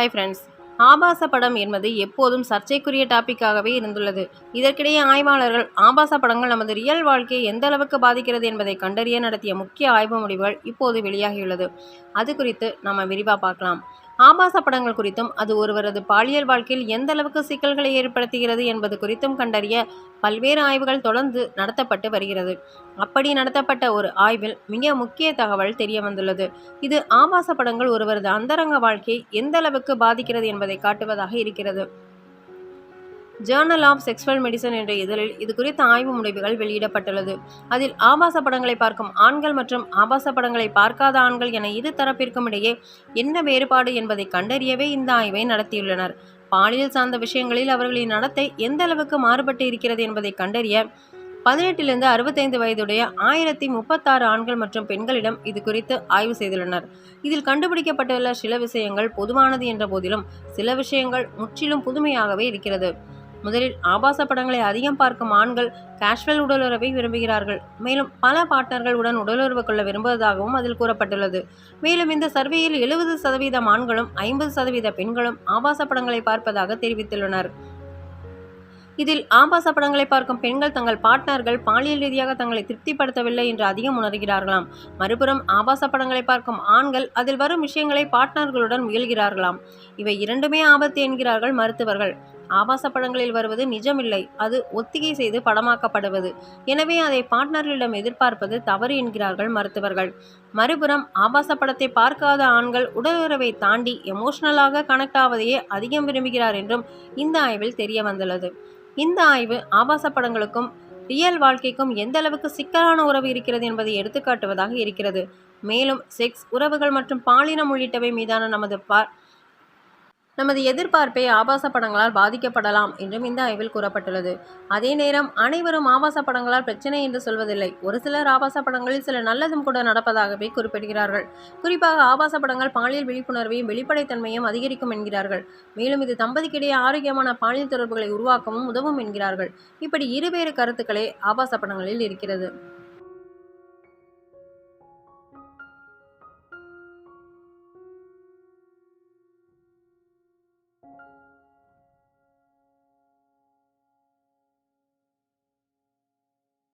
Hi friends ஆபாச படம் என்பது எப்போதும் சர்ச்சைக்குரிய டாப்பிக்காகவே இருந்துள்ளது. இதற்கிடையே ஆய்வாளர்கள் ஆபாச படங்கள் நமது ரியல் வாழ்க்கையை எந்த அளவுக்கு பாதிக்கிறது என்பதை கண்டறிய நடத்திய முக்கிய ஆய்வு முடிவுகள் இப்போது வெளியாகியுள்ளது. அது குறித்து நம்ம விரிவாக பார்க்கலாம். ஆபாச படங்கள் குறித்தும் அது ஒருவரது பாலியல் வாழ்க்கையில் எந்த அளவுக்கு சிக்கல்களை ஏற்படுத்துகிறது என்பது குறித்தும் கண்டறிய பல்வேறு ஆய்வுகள் தொடர்ந்து நடத்தப்பட்டு வருகிறது. அப்படி நடத்தப்பட்ட ஒரு ஆய்வில் மிக முக்கிய தகவல் தெரிய வந்துள்ளது இது ஆபாச படங்கள் ஒருவரது அந்தரங்க வாழ்க்கையை எந்த அளவுக்கு பாதிக்கிறது என்பதை காட்டுவதாக இருக்கிறது. ஜேர்னல் ஆஃப் செக்ஷுவல் மெடிசன் என்ற இதழில் இது குறித்த ஆய்வு முடிவுகள் வெளியிடப்பட்டுள்ளது. அதில் ஆபாச படங்களை பார்க்கும் ஆண்கள் மற்றும் ஆபாச படங்களை பார்க்காத ஆண்கள் என இரு தரப்பிற்கும் இடையே என்ன வேறுபாடு என்பதை கண்டறியவே இந்த ஆய்வை நடத்தியுள்ளனர். பாலியல் சார்ந்த விஷயங்களில் அவர்களின் நடத்தை எந்த அளவுக்கு மாறுபட்டு இருக்கிறது என்பதை கண்டறிய பதினெட்டிலிருந்து அறுபத்தைந்து வயதுடைய ஆயிரத்தி முப்பத்தாறு ஆண்கள் மற்றும் பெண்களிடம் இது குறித்து ஆய்வு செய்துள்ளனர். இதில் கண்டுபிடிக்கப்பட்டுள்ள சில விஷயங்கள் பொதுவானது என்ற போதிலும் சில விஷயங்கள் முற்றிலும் புதுமையாகவே இருக்கிறது. முதலில் ஆபாச படங்களை அதிகம் பார்க்கும் ஆண்கள் கேஷுவல் உடலுறவை விரும்புகிறார்கள். மேலும் பல பார்ட்னர்கள் உடன் உடலுறவு கொள்ள விரும்புவதாகவும் அதில் கூறப்பட்டுள்ளது. மேலும் இந்த சர்வேயில் எழுபது சதவீதம் ஆண்களும் ஐம்பது சதவீத பெண்களும் ஆபாச படங்களை பார்ப்பதாக தெரிவித்துள்ளனர். இதில் ஆபாச படங்களை பார்க்கும் பெண்கள் தங்கள் பார்ட்னர்கள் பாலியல் ரீதியாக தங்களை திருப்திப்படுத்தவில்லை என்று அதிகம் உணர்கிறார்களாம். மறுபுறம் ஆபாச படங்களை பார்க்கும் ஆண்கள் அதில் வரும் விஷயங்களை பார்ட்னர்களுடன் முயல்கிறார்களாம். இவை இரண்டுமே ஆபத்து என்கிறார்கள் மருத்துவர்கள். ஆபாச படங்களில் வருவது நிஜமில்லை. அது ஒத்திகை செய்து படமாக்கப்படுவது. எனவே அதை பார்ட்னர்களிடம் எதிர்பார்ப்பது தவறு என்கிறார்கள் மருத்துவர்கள். மறுபுறம் ஆபாச படத்தை பார்க்காத ஆண்கள் உடலுறவை தாண்டி எமோஷனலாக கனெக்ட் ஆவதையே அதிகம் விரும்புகிறார் என்றும் இந்த ஆய்வில் தெரிய வந்துள்ளது இந்த ஆய்வு ஆபாச படங்களுக்கும் ரியல் வாழ்க்கைக்கும் எந்த அளவுக்கு சிக்கலான உறவு இருக்கிறது என்பதை எடுத்துக்காட்டுவதாக இருக்கிறது. மேலும் செக்ஸ் உறவுகள் மற்றும் பாலினம் உள்ளிட்டவை மீதான நமது பா நமது எதிர்பார்ப்பை ஆபாச படங்களால் பாதிக்கப்படலாம் என்றும் இந்த ஆய்வில் கூறப்பட்டுள்ளது. அதே நேரம் அனைவரும் ஆபாச படங்களால் பிரச்சனை என்று சொல்வதில்லை. ஒரு சிலர் ஆபாச படங்களில் சில நல்லதும் கூட நடப்பதாகவே குறிப்பிடுகிறார்கள். குறிப்பாக ஆபாச படங்கள் பாலியல் விழிப்புணர்வையும் வெளிப்படைத்தன்மையும் அதிகரிக்கும் என்கிறார்கள். மேலும் இது தம்பதிக்கிடையே ஆரோக்கியமான பாலியல் தொடர்புகளை உருவாக்கவும் உதவும் என்கிறார்கள். இப்படி இருவேறு கருத்துக்களே ஆபாச படங்களில் இருக்கிறது.